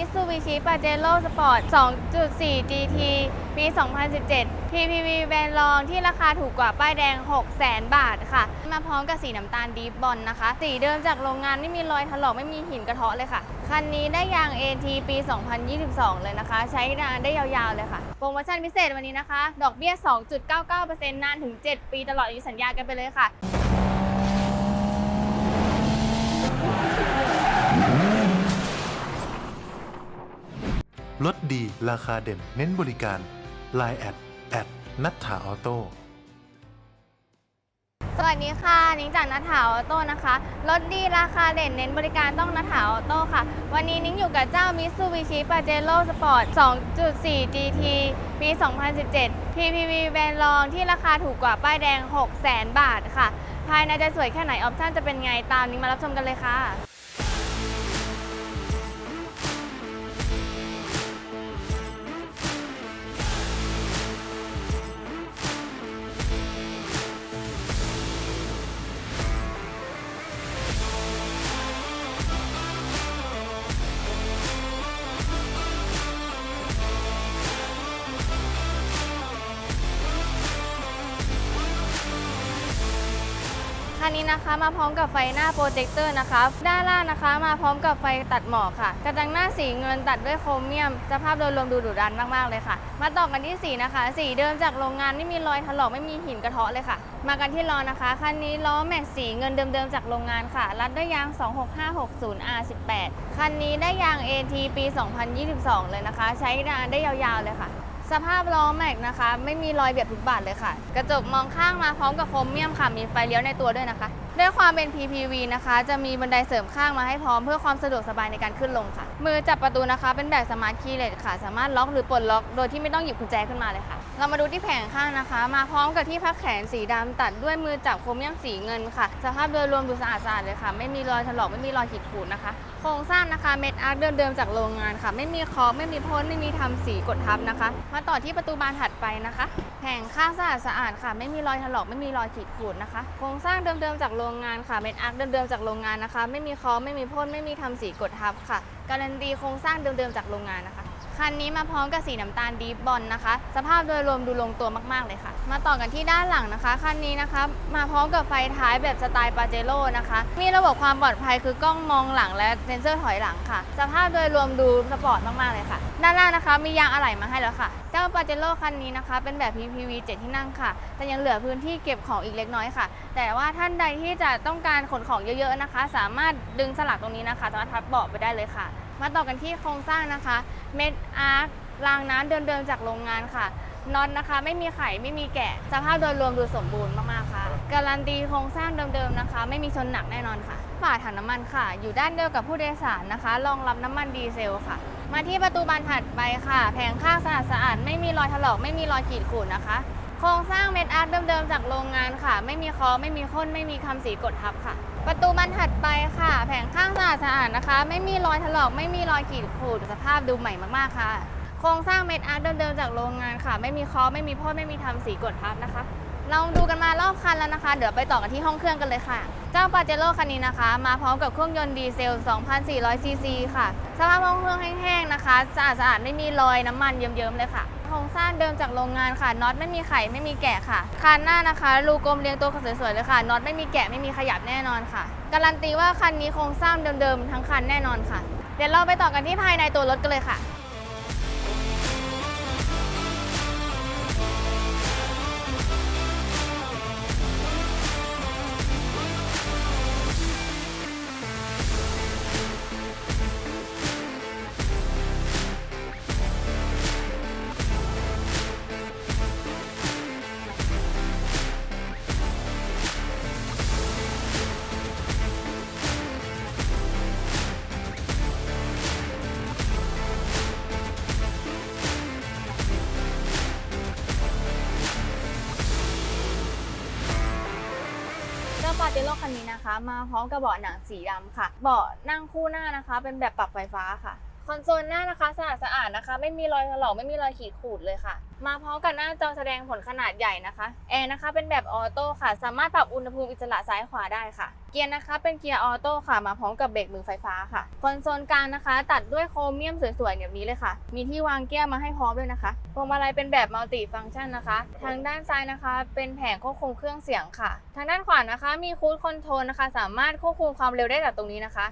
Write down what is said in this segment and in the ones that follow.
Mitsubishi Pajero Sport 2.4 GT ปี 2017 PPV แบรนด์รองที่ราคาถูกกว่าป้ายแดง 600,000 บาทค่ะ มาพร้อมกับสีน้ำตาลดีฟบอลนะคะ สีเดิมจากโรงงานไม่มีรอยถลอกไม่มีหินกระเทาะเลยค่ะ คันนี้ได้ยาง AT ปี 2022 เลยนะคะ ใช้งานได้ยาวๆเลยค่ะ โปรโมชั่นพิเศษวันนี้นะคะ ดอกเบี้ย 2.99%นานถึง 7 ปีตลอดอายุสัญญากันไปเลยค่ะ ลดดีราคาเด่น เน้นบริการ Line แอดแอดนัทถาออโต้สวัสดีค่ะ นิ้งจากนัทถาออโต้นะคะรถดีราคาเด่นเน้นบริการต้องนัทถาออโต้ค่ะ วันนี้นิ้งอยู่กับเจ้า Mitsubishi Pajero Sport 2.4 GT ปี 2017 PPV แบรนด์รองที่ราคาถูกกว่าป้ายแดง 600,000 บาทค่ะ ภายในจะสวยแค่ไหนออปชั่นจะเป็นไงตามนิ้งมารับชมกันเลยค่ะ นนี้นะคะมาพร้อมกับไฟหน้าโปรเจคเตอร์นะคะด้านล่างนะคะ มาพร้อมกับไฟตัดหมอกค่ะ กระจังหน้าสีเงินตัดด้วยโครเมียมสภาพโดยรวมดูดุดันมากๆเลยค่ะ มาต่อกันที่สีนะคะ สีเดิมจากโรงงานไม่มีรอยถลอกไม่มีหินกระเทาะเลยค่ะ มากันที่ล้อนะคะคันนี้ล้อแม็กสีเงินเดิมๆจากโรงงานค่ะ รัดด้วยยาง 26560 R18 คันนี้ได้ยาง AT ปี 2022 เลยนะคะ ใช้งานได้ยาวๆเลยค่ะ สภาพล้อแม็กนะคะ ไม่มีรอยเบียดทุกบาทเลยค่ะ กระจกมองข้างมาพร้อมกับโครเมียมค่ะ มีไฟเลี้ยวในตัวด้วยนะคะ ด้วยความเป็น PPV นะคะ จะมีบันไดเสริมข้างมาให้พร้อมเพื่อความสะดวกสบายในการขึ้นลงค่ะ มือจับประตูนะคะ เป็นแบบสมาร์ทคีย์เลสค่ะ สามารถล็อกหรือปลดล็อก โดยที่ไม่ต้องหยิบกุญแจขึ้นมาเลยค่ะ เรามาดูที่แผงข้างนะคะ มาพร้อมกับที่พักแขนสีดำตัดด้วยมือจับโครเมียมสีเงินค่ะ สภาพโดยรวมดูสะอาดสะอาดเลยค่ะ ไม่มีรอยถลอกไม่มีรอยขีดข่วนนะคะ โครงสร้างนะคะเม็ดอาร์คเดิมๆจากโรงงานค่ะ ไม่มีคอไม่มีพ่นไม่มีทำสีกดทับนะคะ มาต่อที่ประตูบานถัดไปนะคะแผงข้างสะอาดสะอาดค่ะ ไม่มีรอยถลอกไม่มีรอยขีดข่วนนะคะ โครงสร้างเดิมๆจากโรงงานค่ะเม็ดอาร์คเดิมๆจากโรงงานนะคะ ไม่มีคอไม่มีพ่นไม่มีทำสีกดทับค่ะ การันตีโครงสร้างเดิมๆจากโรงงานนะคะ คันนี้มาพร้อมกับสีน้ำตาลดีฟบอลนะคะ สภาพโดยรวมดูลงตัวมาก ๆ เลยค่ะ มาต่อกันที่ด้านหลังนะคะ คันนี้นะคะมาพร้อมกับไฟท้ายแบบสไตล์ปาเจโร่นะคะ มีระบบความปลอดภัยคือกล้องมองหลังและเซ็นเซอร์ถอยหลังค่ะ สภาพโดยรวมดูสปอร์ตมาก ๆ เลยค่ะ ด้านล่างนะคะมียางอะไหล่มาให้แล้วค่ะ เจ้าปาเจโร่คันนี้นะคะ เป็นแบบ PPV 7 ที่นั่งค่ะ แต่ยังเหลือพื้นที่เก็บของอีกเล็กน้อยค่ะ แต่ว่าท่านใดที่จะต้องการขนของเยอะ ๆ นะคะ สามารถดึงสลักตรงนี้นะคะสามารถพับเบาะไปได้เลยค่ะ มาต่อกันที่โครงสร้างนะคะ เม็ดอาร์ครางน้ำเดิมๆจากโรงงานค่ะน็อตนะคะ ไม่มีไข่ไม่มีแกะสภาพโดยรวมดูสมบูรณ์มากๆค่ะ การันตีโครงสร้างเดิมๆนะคะ ไม่มีชนหนักแน่นอนค่ะฝาถังน้ำมันค่ะ อยู่ด้านเดียวกับผู้โดยสารนะคะ รองรับน้ำมันดีเซลค่ะ มาที่ประตูบานถัดไปค่ะ แผงข้างสะอาดสะอาดๆไม่มีรอยถลอกไม่มีรอยขีดข่วนนะคะ โครงสร้างเม็ดอาร์คเดิมๆจากโรงงานค่ะ ไม่มีคอไม่มีข้นไม่มีคำสีกดทับค่ะ ประตูบานถัดไปค่ะ แผงข้างสะอาดสะอาดๆนะคะ ไม่มีรอยถลอกไม่มีรอยขีดข่วนสภาพดูใหม่มากๆค่ะ โครงสร้างเม็ดอาร์คเดิมๆจากโรงงานค่ะ ไม่มีคอไม่มีพ่นไม่มีทำสีกดทับนะคะ เราดูกันมารอบคันแล้วนะคะ เดี๋ยวไปต่อกันที่ห้องเครื่องกันเลยค่ะ เจ้าปาเจโร่คันนี้นะคะ มาพร้อมกับเครื่องยนต์ดีเซล 2,400ซีซีค่ะ สภาพห้องเครื่องแห้งๆนะคะสะอาดสะอาดๆไม่มีรอยน้ำมันเยิ้มๆเลยค่ะ โครงสร้างเดิมจากโรงงานค่ะน็อตไม่มีไข่ไม่มีแกะค่ะคันหน้านะคะรูกลมเรียงตัวสวยๆเลยค่ะน็อตไม่มีแกะไม่มีขยับแน่นอนค่ะ การันตีว่าคันนี้โครงสร้างเดิมๆทั้งคันแน่นอนค่ะ เดี๋ยวเราไปต่อกันที่ภายในตัวรถกันเลยค่ะ เจ้าปาเจโร่คันนี้นะคะ มาพร้อมกับเบาะหนังสีดำค่ะ เบาะนั่งคู่หน้านะคะ เป็นแบบปรับไฟฟ้าค่ะ อนโซลหน้านะคะสะอาดสะอาดนะคะ ไม่มีรอยถลอกไม่มีรอยขีดขูดเลยค่ะ มาพร้อมกับหน้าจอแสดงผลขนาดใหญ่นะคะแอร์นะคะเป็นแบบออโต้ค่ะ สามารถปรับอุณหภูมิอิสระซ้ายขวาได้ค่ะ เกียร์นะคะเป็นเกียร์ออโต้ค่ะ มาพร้อมกับเบรกมือไฟฟ้าค่ะ คอนโซลกลางนะคะ ตัดด้วยโครเมียมสวยๆแบบนี้เลยค่ะ มีที่วางแก้วมาให้พร้อมด้วยนะคะพวงมาลัยเป็นแบบมัลติฟังก์ชันนะคะ ทางด้านซ้ายนะคะ เป็นแผงควบคุมเครื่องเสียงค่ะ ทางด้านขวานะคะ มีคูดคอนโทรลนะคะ สามารถควบคุมความเร็วได้จากตรงนี้นะคะ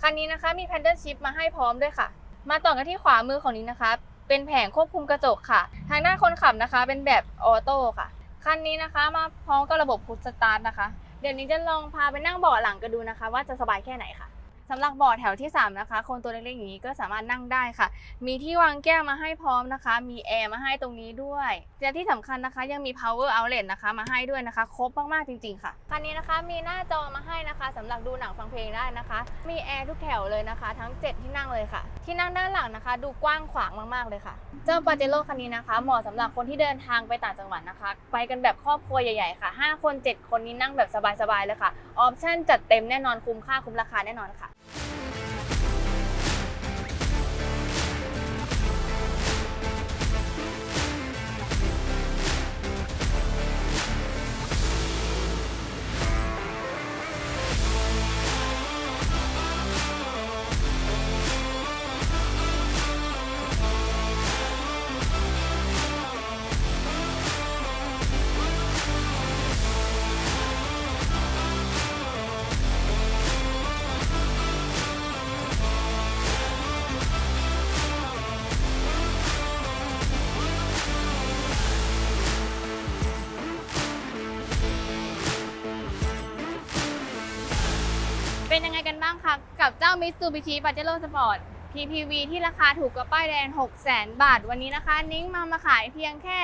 คันนี้นะคะมีแพนเดิลชิพมาให้พร้อมด้วยค่ะ มาต่อกันที่ขวามือของนี้นะคะ เป็นแผงควบคุมกระจกค่ะ ทางด้านคนขับนะคะ เป็นแบบออโต้ค่ะ คันนี้นะคะมาพร้อมกับระบบพุชสตาร์ทนะคะ เดี๋ยวนี้จะลองพาไปนั่งเบาะหลังกันดูนะคะ ว่าจะสบายแค่ไหนค่ะ สำหรับเบาะแถวที่ 3 นะคะ คนตัวเล็กๆอย่างนี้ก็สามารถนั่งได้ค่ะ มีที่วางแก้วมาให้พร้อมนะคะ มีแอร์มาให้ตรงนี้ด้วยและที่สำคัญนะคะยังมี power outlet นะคะมาให้ด้วยนะคะ ครบมากๆจริง ๆ ค่ะคันนี้นะคะมีหน้าจอมาให้นะคะสำหรับดูหนังฟังเพลงได้นะคะ มีแอร์ทุกแถวเลยนะคะ ทั้ง 7 ที่นั่งเลยค่ะ ที่นั่งด้านหลังนะคะ ดูกว้างขวางมากๆเลยค่ะ เจ้าปาเจโร่คันนี้นะคะ เหมาะสำหรับคนที่เดินทางไปต่างจังหวัดนะคะ ไปกันแบบครอบครัวใหญ่ๆค่ะ 5 คน 7 คนนี้นั่งแบบสบายๆเลยค่ะออปชั่นจัดเต็มแน่นอนคุ้มค่าคุ้มราคาแน่นอนค่ะ เป็นยังไงกันบ้างคะกับเจ้า Mitsubishi Pajero Sport PPV ที่ราคาถูกกว่าป้ายแดง 6 0 0 0 0บาท วันนี้นะคะ นิ้งมามาขายเพียงแค่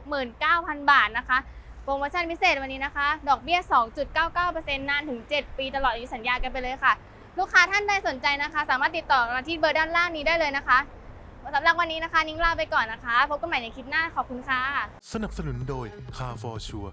769,000 บาทนะคะ โปรโมชั่นพิเศษวันนี้นะคะ ดอกเบี้ย 2.99%นานถึง 7 ปีตลอดอายุสัญญากันไปเลยค่ะ ลูกค้าท่านใดสนใจนะคะ สามารถติดต่อมาที่เบอร์ด้านล่างนี้ได้เลยนะคะสำหรับวันนี้นะคะ นิ้งลาไปก่อนนะคะ พบกันใหม่ในคลิปหน้าขอบคุณค่ะ สนับสนุนโดย Car for Sure